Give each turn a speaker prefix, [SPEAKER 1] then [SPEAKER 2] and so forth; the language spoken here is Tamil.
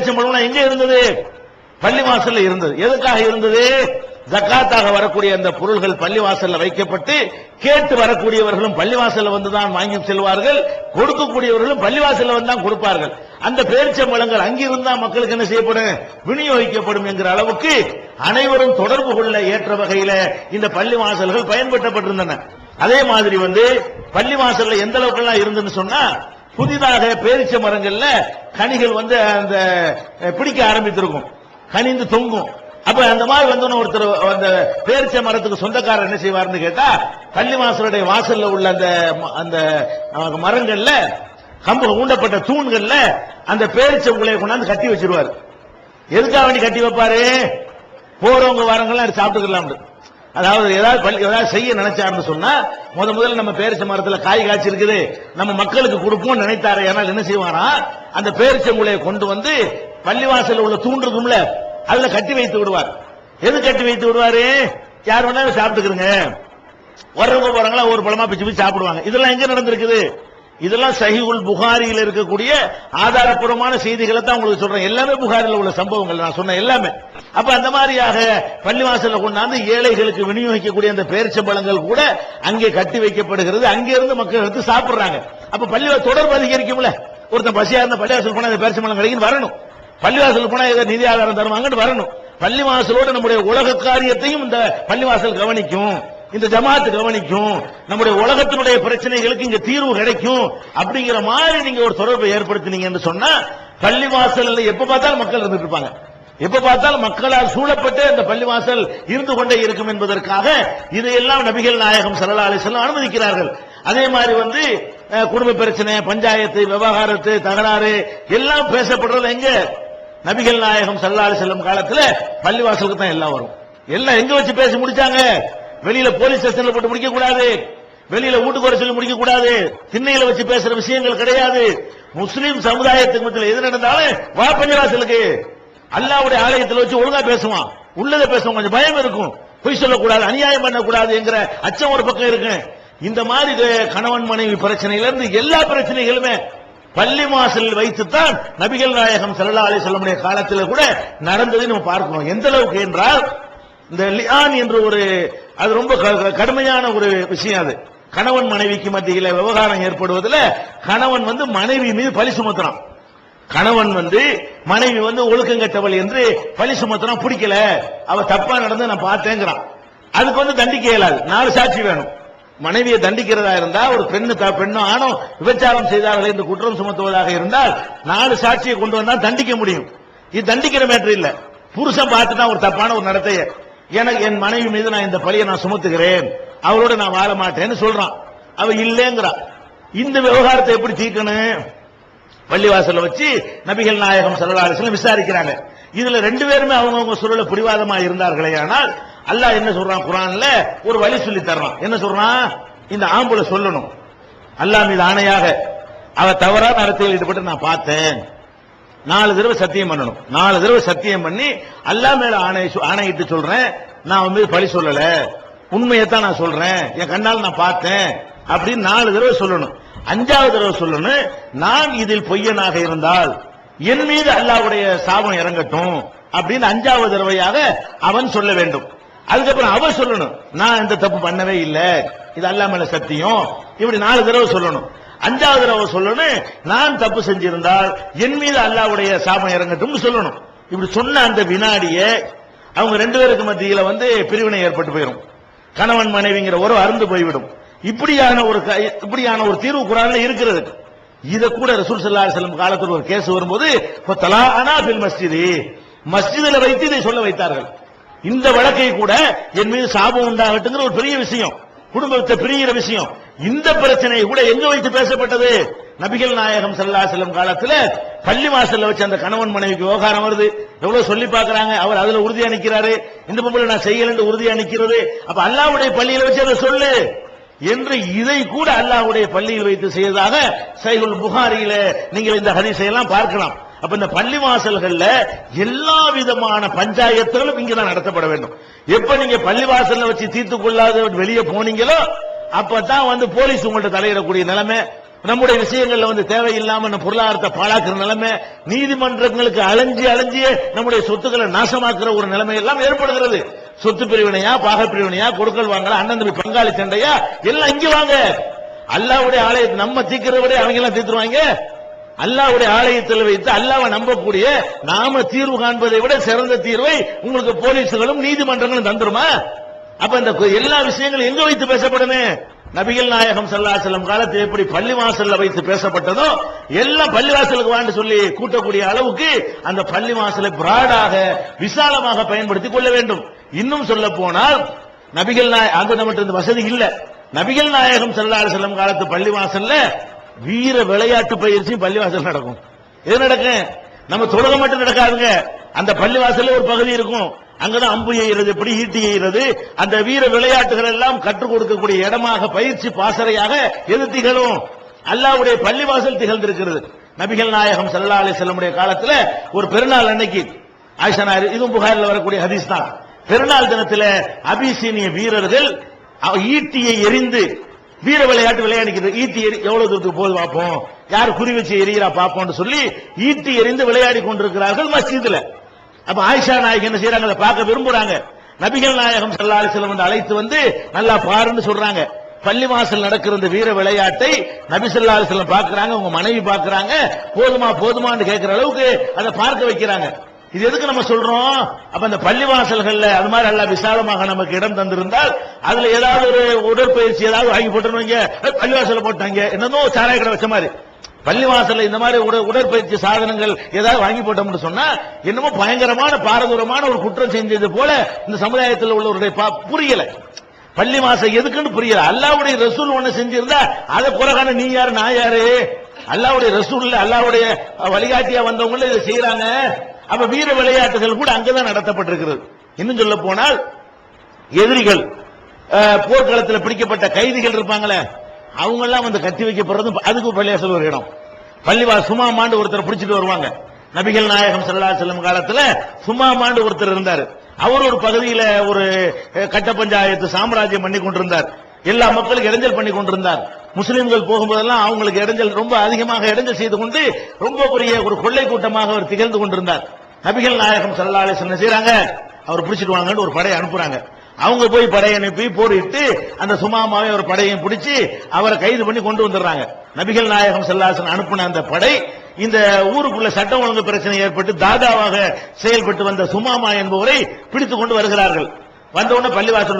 [SPEAKER 1] பேரிச்சம்பழம் எங்க இருந்தது? பள்ளி வாசல்ல இருந்தது. எதுக்காக இருந்தது? ஜக்காத்தாக வரக்கூடிய அந்த பொருள்கள் பள்ளி வாசல்ல வைக்கப்பட்டு கேட்டு வரக்கூடியவர்களும் பள்ளி வாசல்ல வந்துதான் வாங்கி செல்வார்கள். கொடுக்கக்கூடியவர்களும் பள்ளி வாசல்ல வந்து கொடுப்பார்கள். அந்த பேரிச்சம்பழங்கள் அங்கிருந்தா மக்களுக்கு என்ன செய்யப்படும்? விநியோகிக்கப்படும் என்கிற அளவுக்கு அனைவரும் தொடர்பு கொள்ள ஏற்ற வகையில இந்த பள்ளி வாசல்கள் பயன்படுத்தப்பட்டிருந்தன. அதே மாதிரி வந்து பள்ளி வாசல்ல எந்த அளவுக்கு எல்லாம் இருந்துன்னு சொன்னா புதிதாக பேரிச்ச மரங்கள்ல கனிகள் வந்து அந்த பிடிக்க ஆரம்பித்திருக்கும். கனிந்து தொங்கும். அப்ப அந்த மாதிரி வந்தோன்னு ஒருத்தர் அந்த பேரிச்ச மரத்துக்கு சொந்தக்காரர் என்ன செய்வார்னு கேட்டா பள்ளி வாசலுடைய வாசல்ல உள்ள அந்த ம- அந்த மரங்கள்ல கம்பு ஊண்டப்பட்ட தூண்கள்ல அந்த பேரிச்ச உங்களை கொண்டாந்து கட்டி வச்சிருவாரு. எதுக்காக வேண்டி கட்டி வைப்பாரு? போறவங்க வரவங்கலாம் சாப்பிட்டுக்கலாம். அதாவது ஏதாவது பள்ளி ஏதாவது செய்ய நினைச்சார்னு சொன்னா முத முதல்ல நம்ம பேரிச்ச மரத்துல காய் காய்ச்சி இருக்குது நம்ம மக்களுக்கு கொடுப்போம் நினைத்தாரு ஆனால் என்ன செய்வாரா அந்த பேரிச்ச கொண்டு வந்து பள்ளிவாசல்ல உள்ள தூண் இருக்கும்ல அதுல கட்டி வைத்து விடுவார். எது கட்டி வைத்து விடுவாரு? யார் வேணாலும் சாப்பிட்டுக்கிறங்க வர்றவங்க போறாங்களா ஒரு பழமா பிச்சு பிச்சு சாப்பிடுவாங்க. இதெல்லாம் எங்க நடந்திருக்குது? இதெல்லாம் சஹிகுல் புகாரியில் இருக்கக்கூடிய ஆதாரப்பூர்வமான செய்திகளை தான் உங்களுக்கு சொல்றேன். எல்லாமே புகாரில் உள்ள சம்பவங்கள். நான் சொன்ன எல்லாமே. அப்ப அந்த மாதிரியாக பள்ளிவாசல கொண்டாந்து ஏழைகளுக்கு விநியோகிக்கக்கூடிய அந்த பேரிச்சம்பழங்கள் கூட அங்கே கட்டி வைக்கப்படுகிறது. அங்கிருந்து மக்கள் எடுத்து சாப்பிடுறாங்க. அப்ப பள்ளி தொடர்பு அதிகரிக்கும்ல. ஒருத்தன் பசியா இருந்த பள்ளிவாசல் போனா அந்த பேரிச்சம்பழம் கிடைக்கும் வரணும். பள்ளிவாசல் போனா ஏதோ நிதி ஆதாரம் தருவாங்கன்னு வரணும். பள்ளிவாசலோட நம்முடைய உலக காரியத்தையும் இந்த பள்ளிவாசல் கவனிக்கும். இந்த ஜமாத் கவனிக்கும். நம்முடைய உலகத்தினுடைய பிரச்சனைகளுக்கு இங்க தீர்வு கிடைக்கும் அப்படிங்கிற மாதிரி நீங்க ஒரு தொடர்பை ஏற்படுத்தினீங்கன்னு சொன்னா பள்ளிவாசல்ல எப்ப பார்த்தாலும் மக்கள் இருந்துட்டு இருப்பாங்க. எப்ப பார்த்தாலும் மக்களால் சூழப்பட்டு அந்த பள்ளிவாசல் இருந்து கொண்டே இருக்கும் என்பதற்காக இதையெல்லாம் நபிகள் நாயகம் ஸல்லல்லாஹு அலிசல்லாம் அனுமதிக்கிறார்கள். அதே மாதிரி வந்து குடும்ப பிரச்சனை பஞ்சாயத்து விவகாரத்து தகராறு எல்லாம் பேசப்படுறது எங்க? நபிகள் நாயகம் ஸல்லல்லாஹு செல்லும் காலத்துல பள்ளிவாசலுக்கு தான் எல்லாம் வரும். எல்லாம் எங்க வச்சு பேசி முடிச்சாங்க? வெளியில போலீஸ் ஸ்டேஷன்ல போட்டு முடிக்க கூடாது வெளியில வீட்டுக்கு வர சொல்லி முடிக்க கூடாது திண்ணையில வச்சு பேசுற விஷயங்கள் கிடையாது. முஸ்லீம் சமுதாயத்துக்கு மத்தியில் எது நடந்தாலும் வா பஞ்சவாசலுக்கு அல்லாவுடைய ஆலயத்தில் வச்சு ஒழுங்கா பேசுவான். உள்ளத பேசுவான். கொஞ்சம் பயம் இருக்கும். பொய் சொல்லக்கூடாது அநியாயம் பண்ணக்கூடாது என்கிற அச்சம் ஒரு பக்கம் இருக்கு. இந்த மாதிரி கணவன் மனைவி பிரச்சனையில இருந்து எல்லா பிரச்சனைகளுமே பள்ளி வாசலில் வைத்துத்தான் நபிகள் நாயகம் செல்லா அலி வஸல்லமுடைய காலத்தில் கூட நடந்ததை நம்ம பார்க்கணும். எந்த அளவுக்கு என்றால் இந்த லியான் என்று ஒரு அது ரொம்ப க- கடுமையான ஒரு விஷயம் அது. கணவன் மனைவிக்கு மத்தியில் விவகாரம் ஏற்படுவதில் கணவன் வந்து மனைவி மீது பழி சுமத்துறான். கணவன் வந்து மனைவி வந்து ஒழுக்கங்கட்டவள் என்று பழி சுமத்துறான். பிடிக்கல. அவ தப்பா நடந்து நான் பார்த்தேங்கிறான். அதுக்கு வந்து தண்டிக்க இயலாது. நாலு சாட்சி வேணும். மனைவியை தண்டிக்கிறதா இருந்தா ஒரு பெண்ணு த- ஆணும் விபச்சாரம் செய்தார்கள் என்று குற்றம் சுமத்துவதாக இருந்தால் நாலு சாட்சியை கொண்டு வந்தால் தண்டிக்க முடியும். இது தண்டிக்கிற மேட்டர் இல்ல. புருஷன் பார்த்துட்டா ஒரு தப்பான ஒரு நடத்தைய எனக்கு என் மனைவி மீது நான் இந்த பழியை நான் சுமத்துகிறேன். அவளோட நான் வாழ மாட்டேன்னு சொல்றான். அவ இல்லைங்கிறா. இந்த விவகாரத்தை எப்படி தீர்க்கணும் பள்ளிவாசல வச்சு நபிகள் நாயகம் ஸல்லல்லாஹு விசாரிக்கிறாங்க. இதுல ரெண்டு பேருமே அவங்கவுங்க சூழல பிடிவாதமா இருந்தார்களே ஆனால் அல்லாஹ் என்ன சொல்றான் குரான்ல ஒரு வழி சொல்லி தர்றான். என்ன சொல்றான்? இந்த ஆம்புல சொல்லணும். அல்லாஹ் மீது ஆணையாக அவ தவறான நடத்தையில் ஈடுபட்டு நான் பார்த்தேன். நாலு தடவை சத்தியம் பண்ணணும். நாலு தடவை சத்தியம் பண்ணி அல்லாஹ் மேல ஆணை ஆணையிட்டு சொல்றேன். நான் அவன் மீது பழி சொல்லல. உண்மையத்தான் நான் சொல்றேன். என் கண்ணால் நான் பார்த்தேன். அப்படின்னு நாலு தடவை சொல்லணும். அஞ்சாவது தடவை சொல்லணும் நான் இதில் பொய்யனாக இருந்தால் என் மீது அல்லாஹ்வுடைய சாபம் இறங்கட்டும் அப்படின்னு அஞ்சாவது தடவையாக அவன் சொல்ல வேண்டும். அதுக்கப்புறம் அவ சொல்லணும். நான் இந்த தப்பு பண்ணவே இல்லை. இது அல்லாஹ் மேல சத்தியம். இப்படி நாலு தடவை சொல்லணும். அஞ்சாவது தடவை சொல்லணும் நான் தப்பு செஞ்சிருந்தால் என் மீது அல்லாவுடைய சாபம் இறங்கட்டும் சொல்லணும். இப்படி சொன்ன அந்த வினாடியே அவங்க ரெண்டு பேருக்கு மத்தியில வந்து பிரிவினை ஏற்பட்டு போயிடும் கணவன் மனைவிங்கிற ஒரு அருந்து போய்விடும். இப்படியான ஒரு க- இப்படியான ஒரு தீர்வு குரான்ல இருக்கிறது. இதை கூட ரசூல் சல்லா செல்லும் காலத்தில் ஒரு கேஸ் வரும்போது மஸ்ஜிதி. மஸ்ஜிதில் வைத்து இதை சொல்ல வைத்தார்கள். இந்த வழக்கை கூட என் மீது சாபம் உண்டாகட்டுங்கிற ஒரு பெரிய விஷயம். குடும்பத்தை பிரிகிற விஷயம். இந்த பிரச்சனையை கூட எங்க வைத்து பேசப்பட்டது? நபிகள் நாயகம் சல்லா செல்லம் காலத்துல பள்ளி வாசல்ல வச்சு அந்த கணவன் மனைவிக்கு விவகாரம் வருது. எவ்வளவு சொல்லி பார்க்கறாங்க? அவர் அதுல உறுதியா நிக்கிறாரு இந்த பொம்பளை நான் செய்யலன்னு உறுதியா நிக்கிறது அப்ப அல்லாவுடைய பள்ளியில வச்சு அதை சொல்லு. என்று இதை கூட அல்லாஹ்வுடைய பள்ளியில் வைத்து செய்ததாக சைகுல் புகாரியில நீங்கள் இந்த ஹரிசை எல்லாம் பார்க்கலாம். அப்ப இந்த பள்ளி வாசல்கள்ல எல்லா விதமான பஞ்சாயத்துகளும் இங்கதான் நடத்தப்பட வேண்டும். எப்ப நீங்க பள்ளி வாசல்ல வச்சு தீர்த்து கொள்ளாத வெளியே போனீங்களோ அப்பதான் வந்து போலீஸ் உங்கள்ட்ட தலையிடக்கூடிய நிலைமை நம்முடைய விஷயங்கள்ல வந்து தேவையில்லாம பொருளாதாரத்தை பாழாக்குற நிலைமை நீதிமன்றங்களுக்கு அலைஞ்சி அலைஞ்சி நம்முடைய சொத்துக்களை நாசமாக்குற ஒரு நிலைமை எல்லாம் ஏற்படுகிறது. சொத்து பிரிவினையா பாக பிரிவினையா கொடுக்கல் வாங்கல அண்ணன் தம்பி பங்காளி சண்டையா எல்லாம் இங்க வாங்க. அல்லாவுடைய ஆலயத்தை நம்ம தீக்கிறவரே விட அவங்க எல்லாம் தீர்த்துருவாங்க அல்லாவுடைய ஆலயத்தில் வைத்து அல்லாவை நம்பக்கூடிய நாம தீர்வு காண்பதை விட சிறந்த தீர்வை உங்களுக்கு போலீஸ்களும் நீதிமன்றங்களும் தந்துருமா? அப்ப இந்த எல்லா விஷயங்களும் எங்க வைத்து பேசப்படணும் நபிகள் நாயகம் ஸல்லல்லாஹு காலத்தில் எப்படி பள்ளிவாசல்ல வைத்து பேசப்பட்டதோ எல்லாம் பள்ளிவாசலுக்கு வாண்டு சொல்லி கூட்டக்கூடிய அளவுக்கு அந்த பள்ளிவாசலை பிராடாக விசாலமாக பயன்படுத்திக் கொள்ள வேண்டும். இன்னும் சொல்ல போனால் நபிகள் நாய அது நம்மகிட்ட இந்த வசதி இல்ல. நபிகள் நாயகம் ஸல்லல்லாஹு அலைஹி காலத்து பள்ளிவாசல்ல வீர விளையாட்டு பயிற்சியும் பள்ளிவாசல் நடக்கும். எது நடக்கும்? நம்ம தொழுக மட்டும் நடக்காதுங்க. அந்த பள்ளிவாசல்ல ஒரு பகுதி இருக்கும். அங்கதான் அம்பு எய்கிறது எப்படி ஈட்டி எய்கிறது அந்த வீர விளையாட்டுகள் எல்லாம் கற்றுக் கொடுக்கக்கூடிய இடமாக பயிற்சி பாசறையாக எது திகழும் அல்லாவுடைய பள்ளிவாசல் திகழ்ந்திருக்கிறது. நபிகள் நாயகம் சல்லா அலி செல்லமுடைய காலத்துல ஒரு பெருநாள் அன்னைக்கு ஆயிஷா நாயர் இதுவும் புகாரில் வரக்கூடிய ஹதீஸ் தான். பெருநாள் தினத்தில் அபிசீனிய வீரர்கள் ஈட்டியை எறிந்து வீர விளையாட்டு விளையாடிக்கிறது ஈட்டி எறி எவ்வளவு தூரத்துக்கு போது பார்ப்போம் யார் குறி வச்சு எறிகிறா பார்ப்போம்னு சொல்லி ஈட்டி எறிந்து விளையாடி கொண்டிருக்கிறார்கள் மஸ்ஜிதுல. அப்ப ஆயிஷா நாயகி என்ன செய்யறாங்க அதை பார்க்க விரும்புறாங்க. நபிகள் நாயகம் ஸல்லல்லாஹு அலைஹி வந்து அழைத்து வந்து நல்லா பாருன்னு சொல்றாங்க. பள்ளிவாசல் நடக்கிற இந்த வீர விளையாட்டை நபி ஸல்லல்லாஹு அலைஹி வஸல்லம் உங்க மனைவி பாக்குறாங்க போதுமா போதுமான்னு கேட்கிற அளவுக்கு அதை பார்க்க வைக்கிறாங்க. இது எதுக்கு நம்ம சொல்றோம்? அப்ப அந்த பள்ளிவாசல்கள்ல அது மாதிரி எல்லாம் விசாலமாக நமக்கு இடம் தந்திருந்தால் அதுல ஏதாவது ஒரு உடற்பயிற்சி ஏதாவது வாங்கி போட்டுருவீங்க. வைங்க, ஏய், போட்டாங்க. என்னதோ சாராய கடை வச்ச மாதிரி. பள்ளிவாசல்ல இந்த மாதிரி உட- உடற்பயிற்சி சாதனங்கள் ஏதாவது வாங்கி போட்டோம்னு சொன்னா என்னமோ பயங்கரமான பாரதூரமான ஒரு குற்றம் செஞ்சது போல இந்த சமுதாயத்தில் உள்ளவருடைய பா- புரியல. பள்ளிவாசல் எதுக்குன்னு புரியல. அல்லாவுடைய ரசூல் ஒண்ணு செஞ்சிருந்தா அதை குறைகான நீ யாரு நான் யாரு? அல்லாவுடைய ரசூல் அல்லாவுடைய வழிகாட்டியா வந்தவங்கள இதை செய்யறாங்க அப்ப வீர விளையாட்டுகள் கூட அங்கதான் நடத்தப்பட்டிருக்கிறது. இன்னும் சொல்ல போனால் எதிரிகள் போர்க்களத்தில் பிடிக்கப்பட்ட கைதிகள் இருப்பாங்களே அவங்க எல்லாம் வந்து கத்தி வைக்கப்படுறது அதுக்கு பள்ளிவாசல் ஒரு இடம். பள்ளிவாசல் சுமாமாண்டு ஒருத்தர் பிடிச்சிட்டு வருவாங்க. நபிகள் நாயகம் சல்லா செல்லும் வஸல்லம் காலத்துல சுமாமாண்டு ஒருத்தர் இருந்தார். அவர் ஒரு பகுதியில ஒரு கட்ட பஞ்சாயத்து சாம்ராஜ்யம் பண்ணி கொண்டிருந்தார். எல்லா மக்களுக்கும் இடைஞ்சல் பண்ணி கொண்டிருந்தார். முஸ்லிம்கள் போகும்போதெல்லாம் அவங்களுக்கு இடைஞ்சல் ரொம்ப அதிகமாக இடைஞ்சல் செய்து கொண்டு ரொம்ப பெரிய ஒரு கொள்ளை கூட்டமாக அவர் திகழ்ந்து கொண்டிருந்தார். நபிகள் நாயகம் சல்லா அலைஹி அவர் பிடிச்சிட்டு வாங்கன்னு ஒரு படையை அனுப்புறாங்க. அவங்க போய் படையை அனுப்பி போரிட்டு அந்த சுமாமாவை ஒரு படையையும் பிடிச்சி அவரை கைது பண்ணி கொண்டு வந்துடுறாங்க. நபிகள் நாயகம் செல்லாசன் அனுப்பின அந்த படை இந்த ஊருக்குள்ள சட்டம் ஒழுங்கு பிரச்சனை ஏற்பட்டு தாதாவாக செயல்பட்டு வந்த சுமாமா என்பவரை பிடித்துக் கொண்டு வருகிறார்கள். வந்த உடனே பள்ளிவாசல்